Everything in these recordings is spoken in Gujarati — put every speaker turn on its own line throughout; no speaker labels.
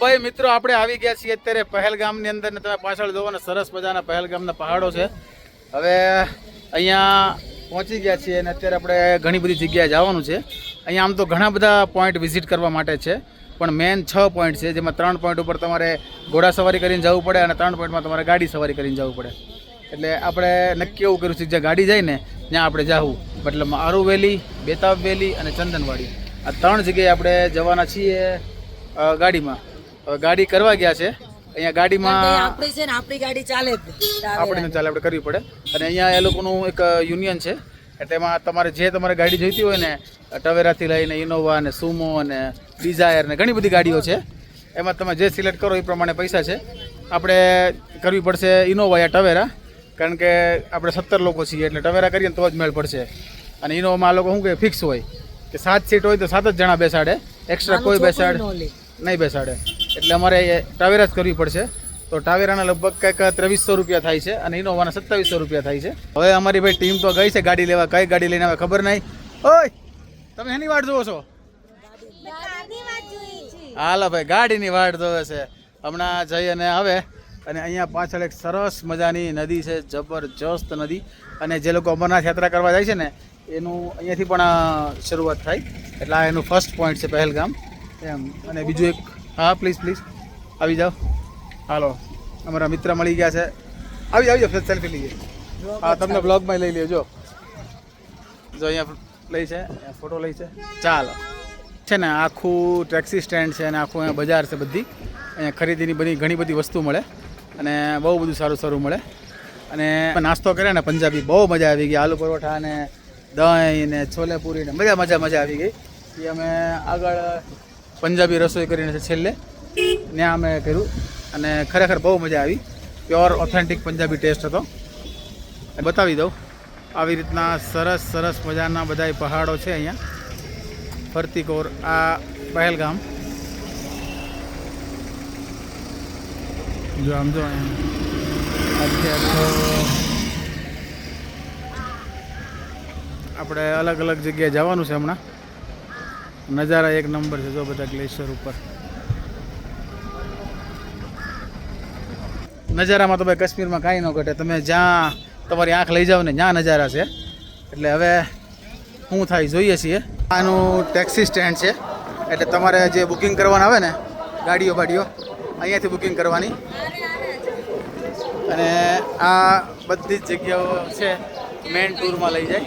ભાઈ, મિત્રો, આપણે આવી ગયા છીએ અત્યારે પહેલગામની અંદર તમે પાછળ જોવો ને, સરસ મજાના પહેલગામના પહાડો છે. હવે અહીંયા પહોંચી ગયા છીએ અને અત્યારે આપણે ઘણી બધી જગ્યાએ જવાનું છે. અહીંયા આમ તો ઘણા બધા પોઈન્ટ વિઝિટ કરવા માટે છે, પણ મેન છ પોઈન્ટ છે, જેમાં ત્રણ પોઈન્ટ ઉપર તમારે ઘોડા સવારી કરીને જવું પડે અને ત્રણ પોઈન્ટમાં તમારે ગાડી સવારી કરીને જવું પડે. એટલે આપણે નક્કી એવું કર્યું છે જ્યાં ગાડી જાય ને, ત્યાં આપણે જવું. મતલબ આરુ વેલી, બેતાબ વેલી અને ચંદનવાડી. આ ત્રણ જગ્યાએ આપણે જવાના છીએ ગાડીમાં. ગાડી કરવા ગયા છે. અહીંયા ગાડીમાં
આપણી છે ને આપણી ગાડી ચાલે.
આપણે ચાલે આપણે કરવી પડે. અને અહીંયા એ લોકોનું એક યુનિયન છે. એટલે એમાં તમારે જે તમારે ગાડી જોઈતી હોય ને ટવેરાથી લઈને ઇનોવા ને સુમો અને ડિઝાયર ને ઘણી બધી ગાડીઓ છે. એમાં તમે જે સિલેક્ટ કરો એ પ્રમાણે પૈસા છે. આપણે કરવી પડશે ઇનોવા યા ટવેરા. કારણ કે આપણે સત્તર લોકો છીએ એટલે ટવેરા કરીએ ને તો જ મેળ પડશે. અને ઇનોવામાં આ લોકો શું કે ફિક્સ હોય. કે સાત સીટ હોય તો સાત જ જણા બેસાડે. એક્સ્ટ્રા કોઈ બેસાડે. નહીં બેસાડે. એટલે અમારે ટાવેરા જ કરવી પડશે. તો ટાવેરાના લગભગ કંઈક ત્રેવીસો રૂપિયા થાય છે અને ઇનોવાના સત્તાવીસો રૂપિયા થાય છે. હવે અમારી ભાઈ ટીમ તો ગઈ છે ગાડી લેવા. કઈ ગાડી લઈને આવે ખબર નહીં. ઓય! તમે એની વાટ જુઓ છો? હાલો ભાઈ, ગાડીની વાટ જોવે છે. હમણાં જઈ અને આવે. અને અહીંયા પાછળ એક સરસ મજાની નદી છે, જબરજસ્ત નદી. અને જે લોકો અમરનાથ યાત્રા કરવા જાય છે ને, એનું અહીંયાથી પણ શરૂઆત થાય. એટલે આ એનું ફર્સ્ટ પોઈન્ટ છે પહેલગામ. એમ, અને બીજું એક હા પ્લીઝ પ્લીઝ આવી જાઓ. હાલો. અમારા મિત્ર મળી ગયા છે. આવી આવી જાઓ સેલ્ફી લઈએ હા, તમને બ્લોગમાં લઈ લેજો જો. અહીંયા લઈ છે ફોટો લઈ છે. ચાલો. છે ને, આખું ટેક્સી સ્ટેન્ડ છે અને આખું અહીંયા બજાર છે બધી. અહીંયા ખરીદીની બધી ઘણી બધી વસ્તુ મળે. અને બહુ બધું સારું સારું મળે. અને નાસ્તો કર્યા ને, પંજાબી, બહુ મજા આવી ગઈ. આલુ પરોઠા ને દહીં ને છોલે પૂરી ને મજા મજા મજા આવી ગઈ. એ અમે આગળ પંજાબી રસોઈ કરીને છે છેલ્લે. ત્યાં અમે કર્યું. અને ખરેખર બહુ મજા આવી. પ્યોર, ઓથેન્ટિક પંજાબી ટેસ્ટ હતો. બતાવી દઉં. આવી રીતના સરસ સરસ મજાના બધા પહાડો છે અહીંયા. ફરતીકોર, આ પહેલગામ. જો આમ જો આપણે અલગ અલગ જગ્યાએ જવાનું છે હમણાં. નજારા એક નંબર છે જો બધા ગ્લેશિયર ઉપર. નજારામાં તો ભાઈ કાશ્મીરમાં કાંઈ ન ઘટે. તમે જ્યાં તમારી આંખ લઈ જાઓ ને જ્યાં નજારા છે. એટલે હવે શું થાય, જોઈએ છીએ. આનું ટેક્સી સ્ટેન્ડ છે. એટલે તમારે જે બુકિંગ કરવાના આવે ને, ગાડીઓ બાડીઓ, અહીંયાથી બુકિંગ કરવાની. અને આ બધી જ જગ્યાઓ છે મેઇન ટૂરમાં લઈ જાય.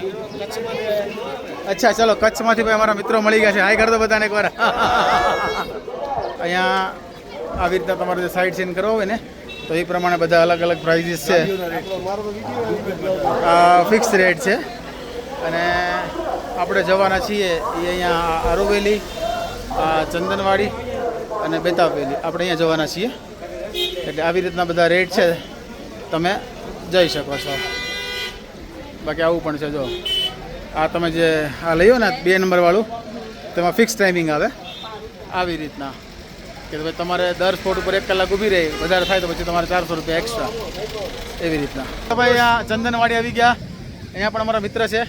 અચ્છા, ચલો, કચ્છમાંથી ભાઈ અમારા મિત્રો મળી ગયા છે. હાય કર દો બધાને એકવાર. અહીંયા આવી રીતના તમારે જે સાઇડ સીન કરવો હોય ને, તો એ પ્રમાણે બધા અલગ અલગ પ્રાઇઝીસ છે. ફિક્સ રેટ છે. અને આપણે જવાના છીએ એ અહીંયા આરુવેલી ચંદનવાડી અને બેતાબવેલી આપણે અહીંયા જવાના છીએ. એટલે આવી રીતના બધા રેટ છે. તમે જઈ શકો છો. બાકી આવું પણ છે, જો. આ તમે જે આ લઈ ને બે નંબરવાળું તેમાં ફિક્સ ટાઈમિંગ આવે. આવી રીતના. કે ભાઈ તમારે દર સ્પોટ ઉપર એક કલાક ઊભી રહી, વધારે થાય તો પછી તમારે ચારસો રૂપિયા એક્સ્ટ્રા એવી રીતના. તો ભાઈ આ ચંદનવાડી આવી ગયા. અહીંયા પણ અમારા મિત્ર છે.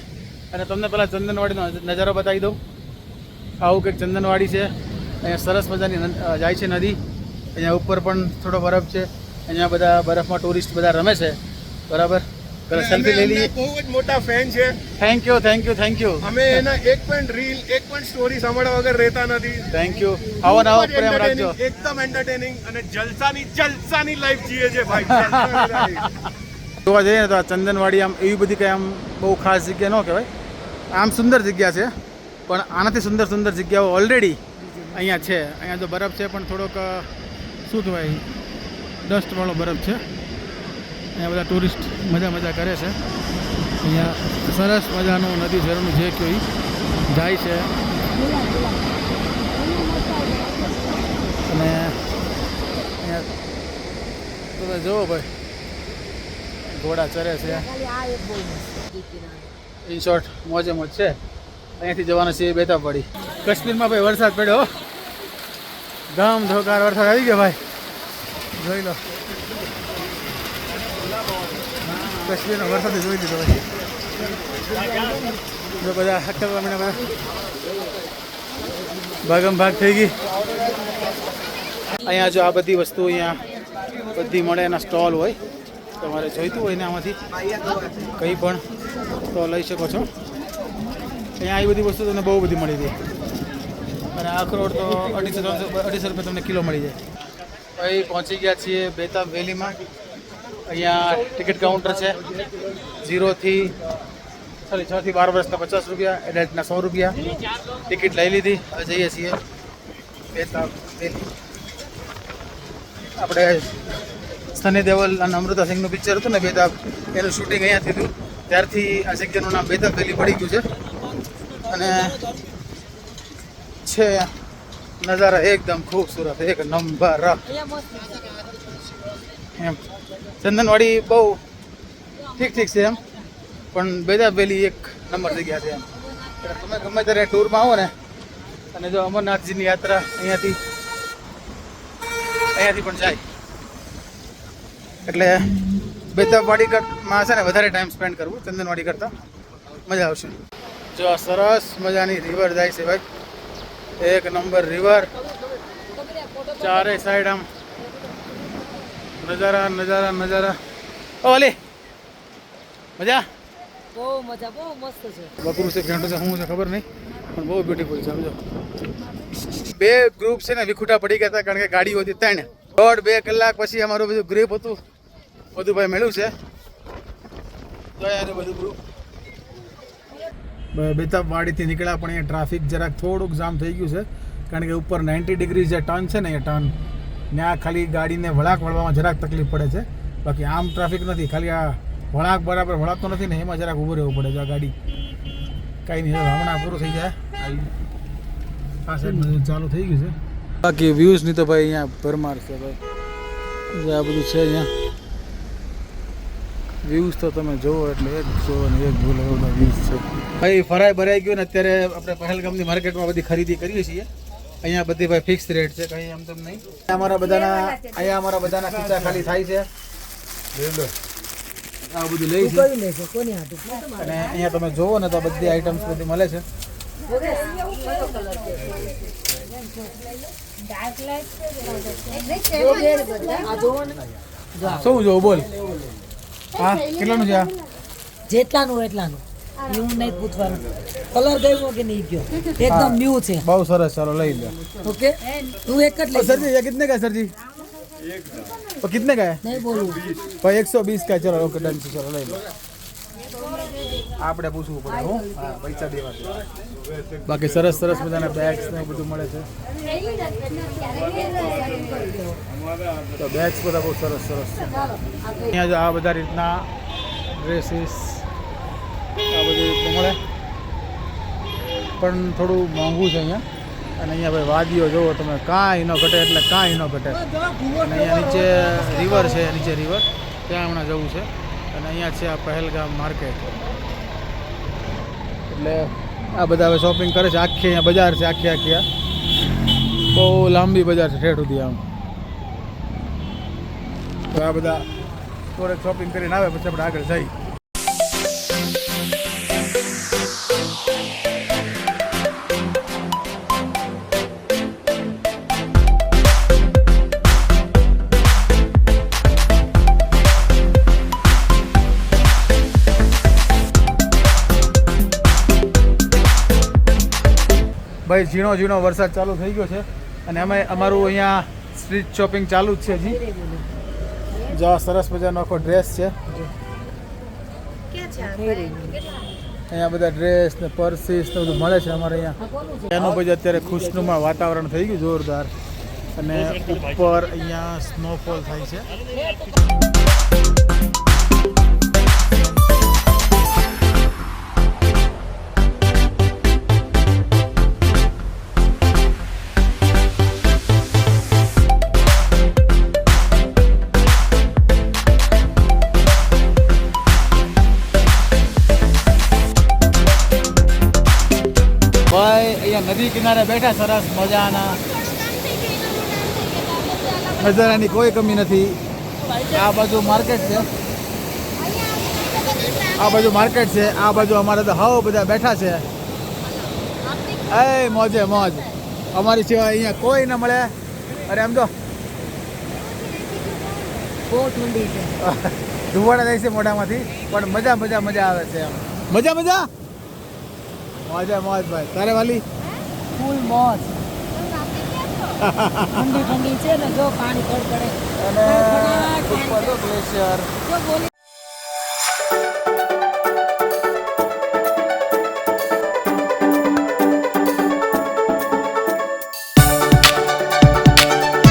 અને તમને પહેલાં ચંદનવાડીનો નજારો બતાવી દઉં. આવું કંઈક ચંદનવાડી છે. અહીંયા સરસ મજાની જાય છે નદી. અહીંયા ઉપર પણ થોડો બરફ છે. અહીંયા બધા બરફમાં ટુરિસ્ટ બધા રમે છે. બરાબર? સેલ્ફી લઈ લઈએ.
બહુ જ મોટા ફેન છે.
Thank you thank you thank you
અમે એના એક પણ રીલ એક પણ સ્ટોરી સાંભળવા વગર રહેતા નથી.
થેન્ક યુ આવો આવો પ્રેમ રાખજો.
એકદમ એન્ટરટેનિંગ અને જલસાની જલસાની લાઈફ જીએ છે ભાઈ
જોવા જઈએ ને તો આ ચંદનવાડી આમ એવી બધી કંઈ આમ બહુ ખાસ જગ્યા ન કહેવાય. આમ સુંદર જગ્યા છે પણ આનાથી સુંદર સુંદર જગ્યાઓ ઓલરેડી અહીંયા છે. અહીંયા તો બરફ છે પણ થોડોક શું કહેવાય ડસ્ટવાળો બરફ છે. અહીંયા બધા ટુરિસ્ટ મજા મજા કરે છે. અહીંયા સરસ મજાનું નદી ઝરણું જે કોઈ જાય છે. અને અહીંયા તમે જુઓ ભાઈ, ઘોડા ચરે છે. ઇન શોર્ટ મોજે મોજ છે. અહીંયાથી જવાનું છે બેતા પડી કાશ્મીરમાં ભાઈ વરસાદ પડ્યો. ધામ ધોકાર વરસાદ આવી ગયો ભાઈ. જોઈ લો. કાશ્મીરનો વરસાદ જોઈ લીધો ભાઈ બધા હટકવા મીના બધા. ભાગમ ભાગ થઈ ગઈ. અહીંયા જો આ બધી વસ્તુ અહીંયા બધી મળે એના સ્ટોલ હોય. તમારે જોઈતું હોય ને આમાંથી. કંઈ પણ તો લઈ શકો છો. અહીંયા આવી બધી વસ્તુ તમને બહુ બધી મળી જાય અને અખરોટ તો અઢીસો, ત્રણસો, અઢીસો રૂપિયા તમને કિલો મળી જાય. અહીં પહોંચી ગયા છીએ બેતાબ વેલીમાં. અહીંયા ટિકિટ કાઉન્ટર છે. ઝીરોથી સોરી છથી બાર વર્ષના પચાસ રૂપિયા એડલ્ટના સો રૂપિયા. ટિકિટ લઈ લીધી. હવે જઈએ છીએ. આપણે સની દેવલ અને અમૃતા સિંહનું પિક્ચર હતું ને બેતાબ એનું શૂટિંગ અહીંયા થયું ત્યારથી આ જગ્યાનું નામ બેતાબ વેલી પડી ગયું છે. અને છે નજારા એકદમ ખૂબસૂરત, એક નંબર. એમ. ચંદનવાડી બહુ ઠીક ઠીક છે એમ. પણ બેદા વેલી એક નંબર જગ્યા છે એમ. તમે ગમે ત્યારે ટૂરમાં આવો ને, અને જો અમરનાથજીની યાત્રા અહીંયાથી અહીંયાથી પણ જાય. એટલે બેતાબવાડી માં છે ને, વધારે ટાઈમ સ્પેન્ડ કરવું, ચંદનવાડી કરતાં મજા આવશે. જો આ સરસ મજાની રિવર જાય છે ભાઈ. એક નંબર રિવર ચારે સાઈડ આમ નજારા નજારા નજારા. ઓ અલી. મજા?
બહુ મજા બહુ મસ્ત છે.
બકરું છે ઘેંટું છે શું છે ખબર નહીં. પણ બહુ બ્યુટીફુલ છે સમજો. બે ગ્રુપ છે ને વિખુટા પડી ગયા હતા કારણ કે ગાડીઓ હતી ત્રણ. દોઢ બે કલાક પછી અમારું બધું ગ્રુપ હતું. બધું ભાઈ મળ્યું છે. બધું ગ્રુપ બેતાબ વાડીથી નીકળ્યા પણ અહીંયા ટ્રાફિક જરાક થોડુંક જામ થઈ ગયું છે કારણ કે ઉપર નાઇન્ટી ડિગ્રી જે ટર્ન છે ને એ ટર્ન ત્યાં ખાલી ગાડીને વળાંક વળવામાં જરાક તકલીફ પડે છે. બાકી આમ ટ્રાફિક નથી, ખાલી આ વળાંક બરાબર વળાતો નથી ને એમાં જરાક ઊભું રહેવું પડે છે આ ગાડી. કાંઈ નહીં હમણાં પૂરું થઈ જાય. આ સાઈડ ચાલુ થઈ ગયું છે. બાકી વ્યૂઝ નહીં તો ભાઈ અહીંયા ભરમાર છે ભાઈ. જે આ બધું છે અહીંયા. વ્યૂઝ તો તમે જોવો એટલે એક જોવો ને એક ભૂલ એવો વ્યૂઝ છે. ભાઈ ફરાય ભરાઈ ગયું ને અત્યારે આપણે પહેલગામની માર્કેટમાં બધી ખરીદી કરીએ છીએ. અહીંયા બધી ભાઈ ફિક્સ રેટ છે કંઈ એમ તેમ નહીં. અમારા બધાના અહીંયા અમારા બધાના ખીચા ખાલી થાય છે. આ બધું લઈ છે. અને અહીંયા તમે જોવો ને તો બધી આઈટમ્સ બધી મળે છે.
શું જોવો
શું જોવું? બોલ. હા કેટલાનું છે આ?
જેટલાનું એટલાનું. એવું નહીં પૂછવાનું કલર ગયો કે નહીં ગયો એકદમ ન્યૂ છે
બહુ સરસ ચાલો લઈ લો
ઓકે તું એક જ
और
લઈ
सर जी ये कितने का है सर जी वो कितने का है
નહીં બોલવું
भाई एक सौ बीस का है चलो ओके डन છે ચલો લઈ લો આપણે પૂછવું પડે હું હા પૈસા દેવા છે. બાકી સરસ સરસ મજાના બેગ્સ ને એવું બધું મળે છે તો બેગ્સ બધા બહુ સરસ સરસ છે અહીંયા જો આ બધા રીતના ડ્રેસીસ આ બધી રીતનું મળે. પણ થોડું મોંઘું છે અહીંયા. અને અહીંયા ભાઈ વાદીઓ, જુઓ તમે, કાંઈ ન ઘટે એટલે કાંઈ ન ઘટે. અને અહીંયા નીચે રિવર છે, નીચે રિવર ત્યાં હમણાં જવું છે. અને અહીંયા છે આ પહેલગામ માર્કેટ એટલે આ બધા હવે શોપિંગ કરે છે. આખી અહીંયા બજાર છે, આખી આખી, આ. બહુ લાંબી બજાર છે ઠેઠ સુધી આમ. તો આ બધા થોડેક શોપિંગ કરીને આવે, પછી આપણે આગળ જઈએ ભાઈ, ઝીણો ઝીણો વરસાદ ચાલુ થઈ ગયો છે અને અમે અમારું અહીંયા સ્ટ્રીટ શોપિંગ ચાલુ જ છે હજી. જો સરસ મજાનો આખો ડ્રેસ છે. અહીંયા બધા ડ્રેસ ને પર્સિસ ને બધું મળે છે અમારે અહીંયા. એનું પછી અત્યારે ખુશનુમા વાતાવરણ થઈ ગયું જોરદાર. અને ઉપર અહીંયા સ્નોફોલ થાય છે. કિનારે બેઠા સરસ મજાના. નજારાની કોઈ કમી નથી. આ બાજુ માર્કેટ છે. આ બાજુ માર્કેટ છે. આ બાજુ અમારે તો હાવ બધા બેઠા છે. એ મોજે મોજ. અમારી સિવાય અહીંયા કોઈ ન મળે. અરે એમ તો.
બહુ ઠંડી છે.
ધુવાડા જાય છે મોઢામાંથી પણ મજા મજા મજા આવે છે મજા મજા? મજા મોજ ભાઈ. તારે વાલી?
ફૂલ મોજ. ઠંડી ઠંડી છે ને જો પાણી પડે
અને ઉપર તો ગ્લેશિયર